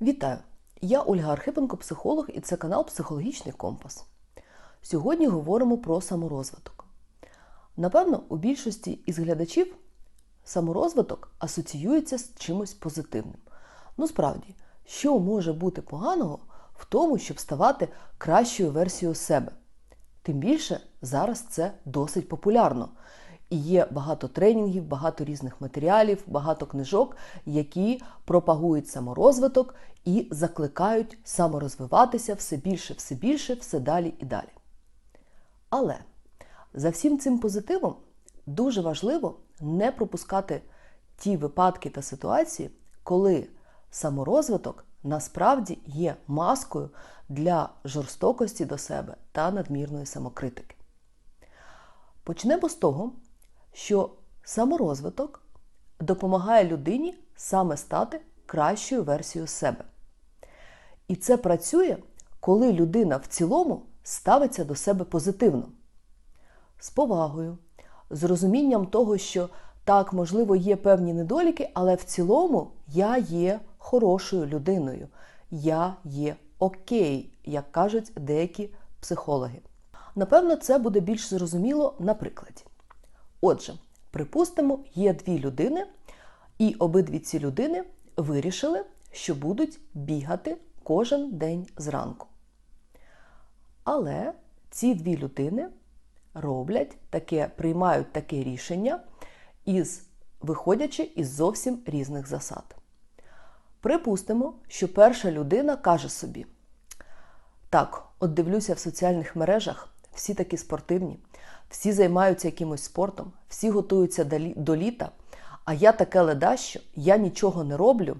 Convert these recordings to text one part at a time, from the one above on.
Вітаю! Я Ольга Архипенко, психолог, і це канал Психологічний Компас. Сьогодні говоримо про саморозвиток. Напевно, у більшості із глядачів саморозвиток асоціюється з чимось позитивним. Ну, справді, що може бути поганого в тому, щоб ставати кращою версією себе? Тим більше зараз це досить популярно. І є багато тренінгів, багато різних матеріалів, багато книжок, які пропагують саморозвиток і закликають саморозвиватися все більше, все більше, все далі і далі. Але за всім цим позитивом дуже важливо не пропускати ті випадки та ситуації, коли саморозвиток насправді є маскою для жорстокості до себе та надмірної самокритики. Почнемо з того, що саморозвиток допомагає людині саме стати кращою версією себе. І це працює, коли людина в цілому ставиться до себе позитивно, з повагою, з розумінням того, що так, можливо, є певні недоліки, але в цілому я є хорошою людиною, я є окей, як кажуть деякі психологи. Напевно, це буде більш зрозуміло на прикладі. Отже, припустимо, є дві людини, і обидві ці людини вирішили, що будуть бігати кожен день зранку. Але ці дві людини роблять таке, приймають таке рішення, із, виходячи із зовсім різних засад. Припустимо, що перша людина каже собі: так, от дивлюся в соціальних мережах, всі такі спортивні, всі займаються якимось спортом, всі готуються до літа, а я таке ледащо, я нічого не роблю.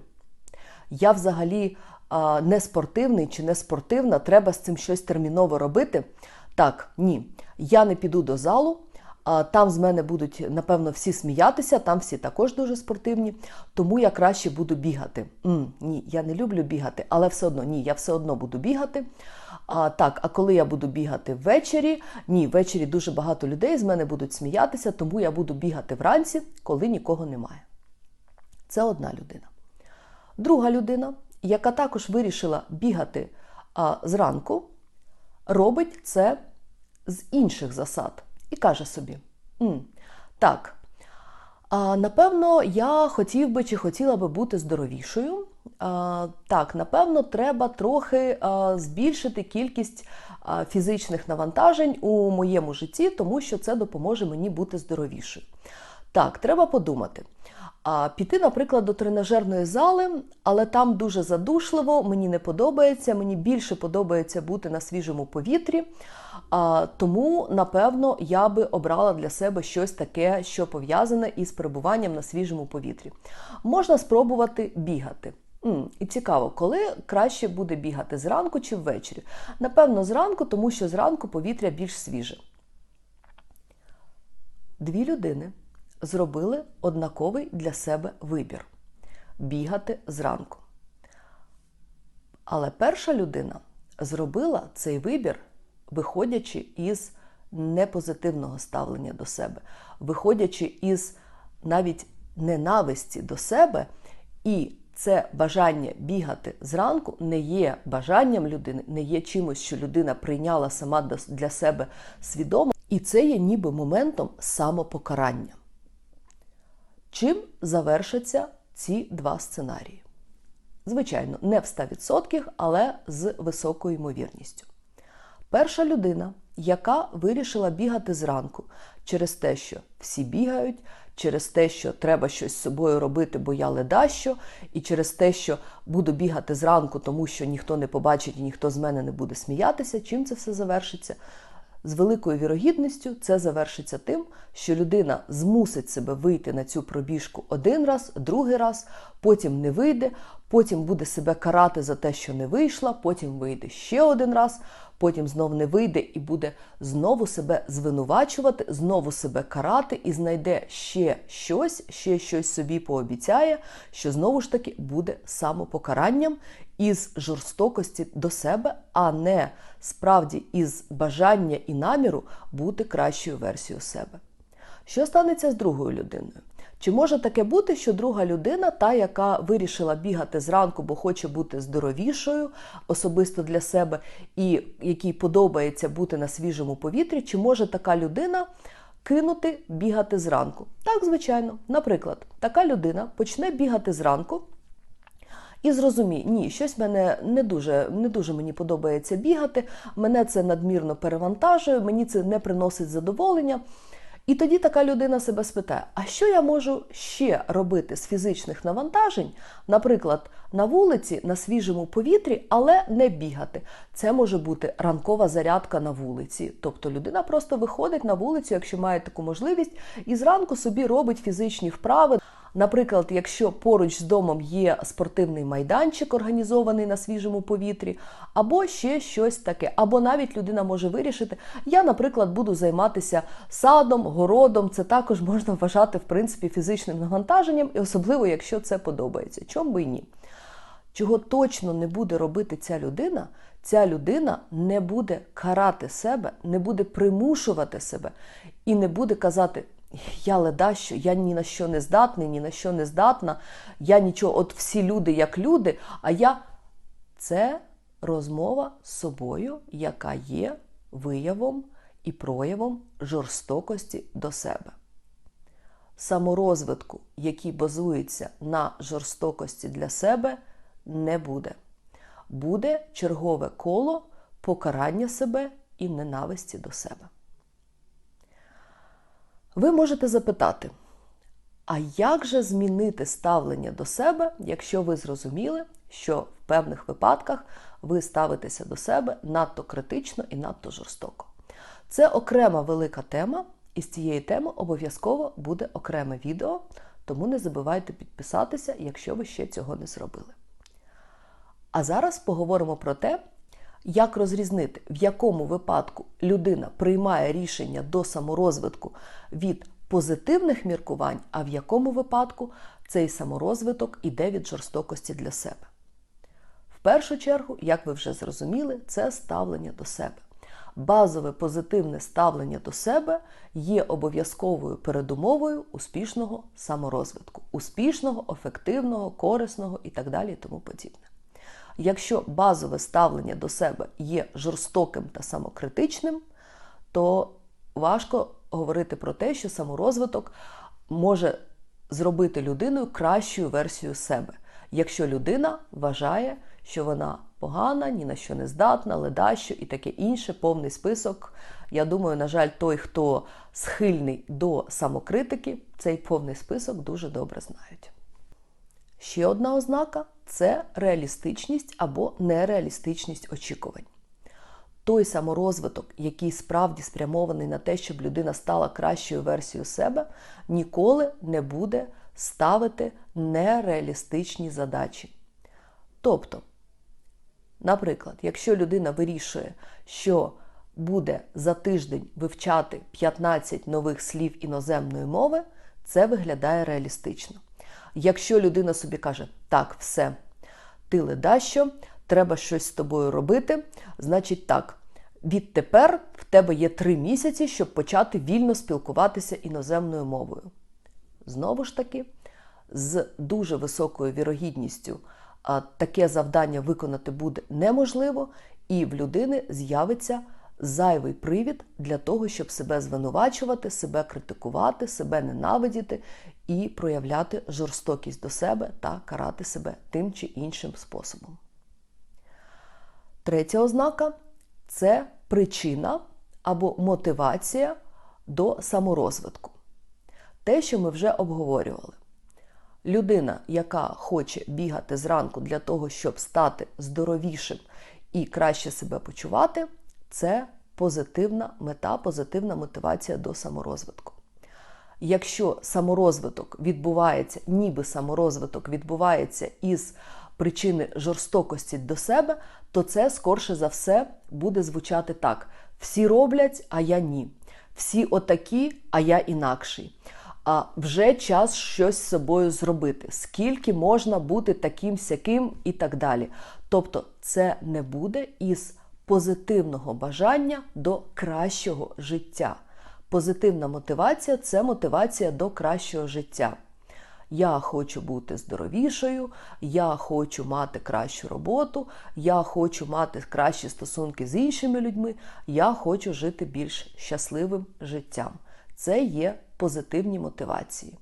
Я взагалі а, не спортивний чи не спортивна, треба з цим щось терміново робити. Так, ні, я не піду до залу, а, там з мене будуть, напевно, всі сміятися, там всі також дуже спортивні, тому я краще буду бігати. М, ні, я не люблю бігати, але все одно ні, я все одно буду бігати. А так, а коли я буду бігати ввечері? Ні, ввечері дуже багато людей з мене будуть сміятися, тому я буду бігати вранці, коли нікого немає. Це одна людина. Друга людина, яка також вирішила бігати а, зранку, робить це з інших засад і каже собі: М, так, а, напевно, я хотів би чи хотіла би бути здоровішою. Так, напевно, треба трохи збільшити кількість фізичних навантажень у моєму житті, тому що це допоможе мені бути здоровішою. Так, треба подумати. А, Піти, наприклад, до тренажерної зали, але там дуже задушливо, мені не подобається, мені більше подобається бути на свіжому повітрі. А, Тому, напевно, я би обрала для себе щось таке, що пов'язане із перебуванням на свіжому повітрі. Можна спробувати бігати. І цікаво, коли краще буде бігати зранку чи ввечері? Напевно, зранку, тому що зранку повітря більш свіже. Дві людини зробили однаковий для себе вибір бігати зранку. Але перша людина зробила цей вибір, виходячи із непозитивного ставлення до себе, виходячи із навіть ненависті до себе, і це бажання бігати зранку не є бажанням людини, не є чимось, що людина прийняла сама для себе свідомо, і це є ніби моментом самопокарання. Чим завершаться ці два сценарії? Звичайно, не в 100%, але з високою ймовірністю. Перша людина, яка вирішила бігати зранку через те, що всі бігають, через те, що треба щось з собою робити, бо я ледащо, і через те, що буду бігати зранку, тому що ніхто не побачить і ніхто з мене не буде сміятися, чим це все завершиться? З великою вірогідністю це завершиться тим, що людина змусить себе вийти на цю пробіжку один раз, другий раз, потім не вийде, потім буде себе карати за те, що не вийшла, потім вийде ще один раз, потім знов не вийде і буде знову себе звинувачувати, знову себе карати і знайде ще щось, ще щось собі пообіцяє, що знову ж таки буде самопокаранням із жорстокості до себе, а не справді із бажання і наміру бути кращою версією себе. Що станеться з другою людиною? Чи може таке бути, що друга людина, та, яка вирішила бігати зранку, бо хоче бути здоровішою особисто для себе, і якій подобається бути на свіжому повітрі, чи може така людина кинути бігати зранку? Так, звичайно. Наприклад, така людина почне бігати зранку. І зрозумій, ні, щось мене не дуже не дуже мені подобається бігати, мене це надмірно перевантажує, мені це не приносить задоволення. І тоді така людина себе спитає: а що я можу ще робити з фізичних навантажень, наприклад, на вулиці, на свіжому повітрі, але не бігати. Це може бути ранкова зарядка на вулиці. Тобто людина просто виходить на вулицю, якщо має таку можливість, і зранку собі робить фізичні вправи. Наприклад, якщо поруч з домом є спортивний майданчик, організований на свіжому повітрі, або ще щось таке. Або навіть людина може вирішити, я, наприклад, буду займатися садом, городом. Це також можна вважати в принципі фізичним навантаженням, і особливо, якщо це подобається. Чому би і ні? Чого точно не буде робити ця людина, ця людина не буде карати себе, не буде примушувати себе і не буде казати. Я ледащо, я ні на що не здатний, ні на що не здатна, я нічого, от всі люди як люди, а я. Це розмова з собою, яка є виявом і проявом жорстокості до себе. Саморозвитку, який базується на жорстокості для себе, не буде. Буде чергове коло покарання себе і ненависті до себе. Ви можете запитати, а як же змінити ставлення до себе, якщо ви зрозуміли, що в певних випадках ви ставитеся до себе надто критично і надто жорстоко? Це окрема велика тема, і з цієї теми обов'язково буде окреме відео, тому не забувайте підписатися, якщо ви ще цього не зробили. А зараз поговоримо про те, як розрізнити, в якому випадку людина приймає рішення до саморозвитку від позитивних міркувань, а в якому випадку цей саморозвиток іде від жорстокості для себе. В першу чергу, як ви вже зрозуміли, це ставлення до себе. Базове позитивне ставлення до себе є обов'язковою передумовою успішного саморозвитку, успішного, ефективного, корисного і так далі і тому подібне. Якщо базове ставлення до себе є жорстоким та самокритичним, то важко говорити про те, що саморозвиток може зробити людиною кращою версією себе, якщо людина вважає, що вона погана, ні на що не здатна, ледащо і таке інше, повний список. Я думаю, на жаль, той, хто схильний до самокритики, цей повний список дуже добре знають. Ще одна ознака це реалістичність або нереалістичність очікувань. Той саморозвиток, який справді спрямований на те, щоб людина стала кращою версією себе, ніколи не буде ставити нереалістичні задачі. Тобто, наприклад, якщо людина вирішує, що буде за тиждень вивчати 15 нових слів іноземної мови, це виглядає реалістично. Якщо людина собі каже, так, все, ти ледащо, треба щось з тобою робити, значить так, відтепер в тебе є три місяці, щоб почати вільно спілкуватися іноземною мовою. Знову ж таки, з дуже високою вірогідністю таке завдання виконати буде неможливо, і в людини з'явиться зайвий привід для того, щоб себе звинувачувати, себе критикувати, себе ненавидіти і проявляти жорстокість до себе та карати себе тим чи іншим способом. Третя ознака це причина або мотивація до саморозвитку. Те, що ми вже обговорювали. Людина, яка хоче бігати зранку для того, щоб стати здоровішим і краще себе почувати, це позитивна мета, позитивна мотивація до саморозвитку. Якщо саморозвиток відбувається, ніби саморозвиток відбувається із причини жорстокості до себе, то це скорше за все буде звучати так: всі роблять, а я ні. Всі отакі, а я інакший. А вже час щось з собою зробити. Скільки можна бути таким сяким і так далі. Тобто, це не буде із позитивного бажання до кращого життя. Позитивна мотивація це мотивація до кращого життя. Я хочу бути здоровішою, я хочу мати кращу роботу, я хочу мати кращі стосунки з іншими людьми, я хочу жити більш щасливим життям. Це є позитивні мотивації.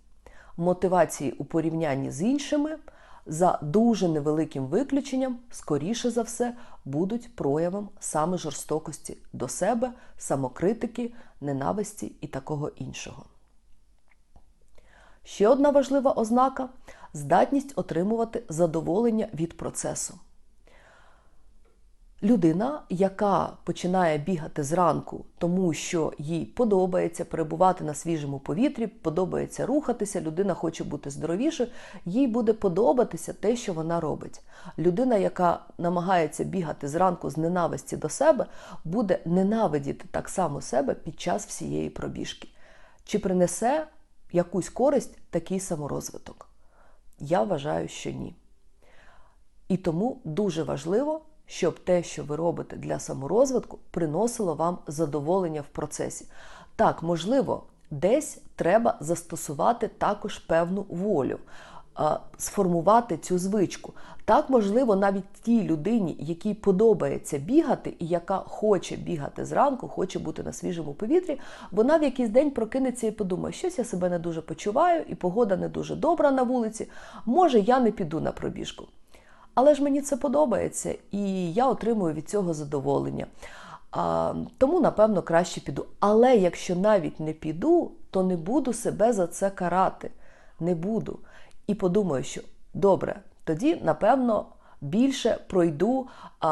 Мотивації у порівнянні з іншими за дуже невеликим виключенням, скоріше за все, будуть проявом саме жорстокості до себе, самокритики, ненависті і такого іншого. Ще одна важлива ознака здатність отримувати задоволення від процесу. Людина, яка починає бігати зранку, тому що їй подобається перебувати на свіжому повітрі, подобається рухатися, людина хоче бути здоровішою, їй буде подобатися те, що вона робить. Людина, яка намагається бігати зранку з ненависті до себе, буде ненавидіти так само себе під час всієї пробіжки. Чи принесе якусь користь такий саморозвиток? Я вважаю, що ні. І тому дуже важливо щоб те, що ви робите для саморозвитку, приносило вам задоволення в процесі. Так, можливо, десь треба застосувати також певну волю. Сформувати цю звичку. Так, можливо, навіть тій людині, якій подобається бігати, і яка хоче бігати зранку, хоче бути на свіжому повітрі, вона в якийсь день прокинеться і подумає, щось я себе не дуже почуваю, і погода не дуже добра на вулиці. Може, я не піду на пробіжку. Але ж мені це подобається, і я отримую від цього задоволення. А, Тому, напевно, краще піду. Але якщо навіть не піду, то не буду себе за це карати. Не буду. І подумаю, що добре, тоді, напевно, більше пройду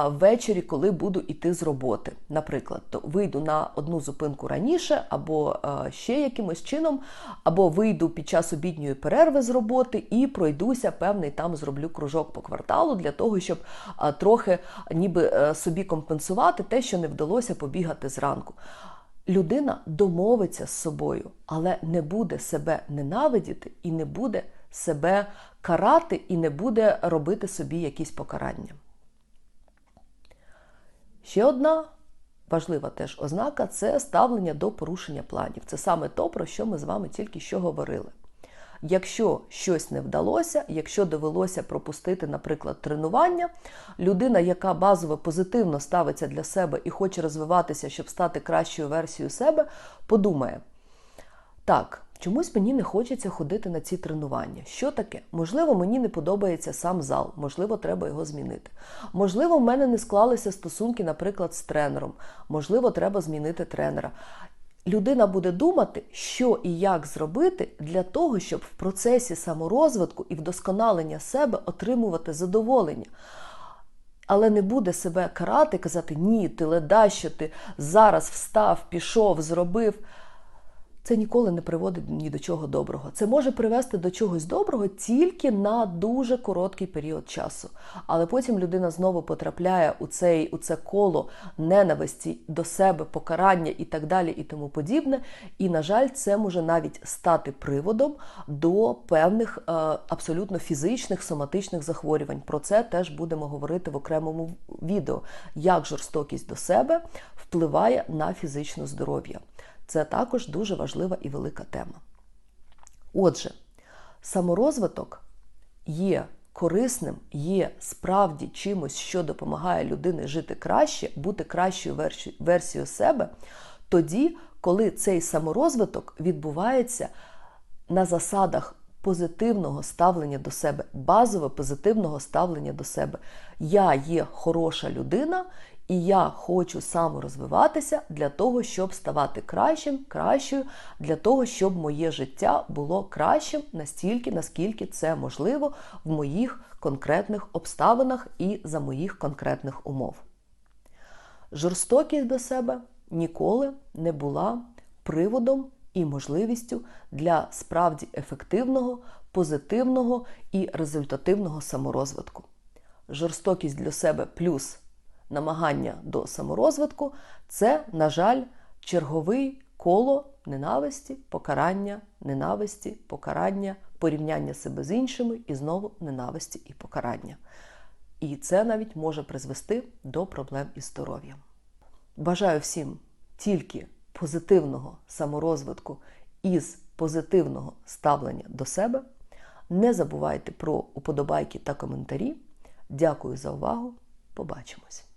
ввечері, коли буду йти з роботи. Наприклад, то вийду на одну зупинку раніше, або ще якимось чином, або вийду під час обідньої перерви з роботи і пройдуся, певний там зроблю кружок по кварталу для того, щоб трохи ніби е, собі компенсувати те, що не вдалося побігати зранку. Людина домовиться з собою, але не буде себе ненавидіти і не буде себе карати і не буде робити собі якісь покарання. Ще одна важлива теж ознака це ставлення до порушення планів. Це саме то, про що ми з вами тільки що говорили. Якщо щось не вдалося, якщо довелося пропустити, наприклад, тренування, людина, яка базово позитивно ставиться для себе і хоче розвиватися, щоб стати кращою версією себе, подумає: так, Чомусь мені не хочеться ходити на ці тренування. Що таке? Можливо, мені не подобається сам зал, можливо, треба його змінити. Можливо, в мене не склалися стосунки, наприклад, з тренером, можливо, треба змінити тренера. Людина буде думати, що і як зробити для того, щоб в процесі саморозвитку і вдосконалення себе отримувати задоволення. Але не буде себе карати, казати Ні, ти леда, що ти зараз встав, пішов, зробив це ніколи не приводить ні до чого доброго. Це може привести до чогось доброго тільки на дуже короткий період часу. Але потім людина знову потрапляє у цей, у це коло ненависті до себе, покарання і так далі, і тому подібне. І, на жаль, це може навіть стати приводом до певних е, абсолютно фізичних соматичних захворювань. Про це теж будемо говорити в окремому відео, як жорстокість до себе впливає на фізичне здоров'я. Це також дуже важлива і велика тема. Отже, саморозвиток є корисним, є справді чимось, що допомагає людині жити краще, бути кращою версією себе, тоді, коли цей саморозвиток відбувається на засадах позитивного ставлення до себе, базове позитивного ставлення до себе. Я є хороша людина, і я хочу саморозвиватися для того, щоб ставати кращим, кращою, для того, щоб моє життя було кращим настільки, наскільки це можливо в моїх конкретних обставинах і за моїх конкретних умов. Жорстокість до себе ніколи не була приводом і можливістю для справді ефективного, позитивного і результативного саморозвитку. Жорстокість для себе плюс намагання до саморозвитку це, на жаль, черговий коло ненависті, покарання, ненависті, покарання, порівняння себе з іншими і знову ненависті і покарання. І це навіть може призвести до проблем із здоров'ям. Бажаю всім тільки позитивного саморозвитку із позитивного ставлення до себе. Не забувайте про уподобайки та коментарі. Дякую за увагу. Побачимось!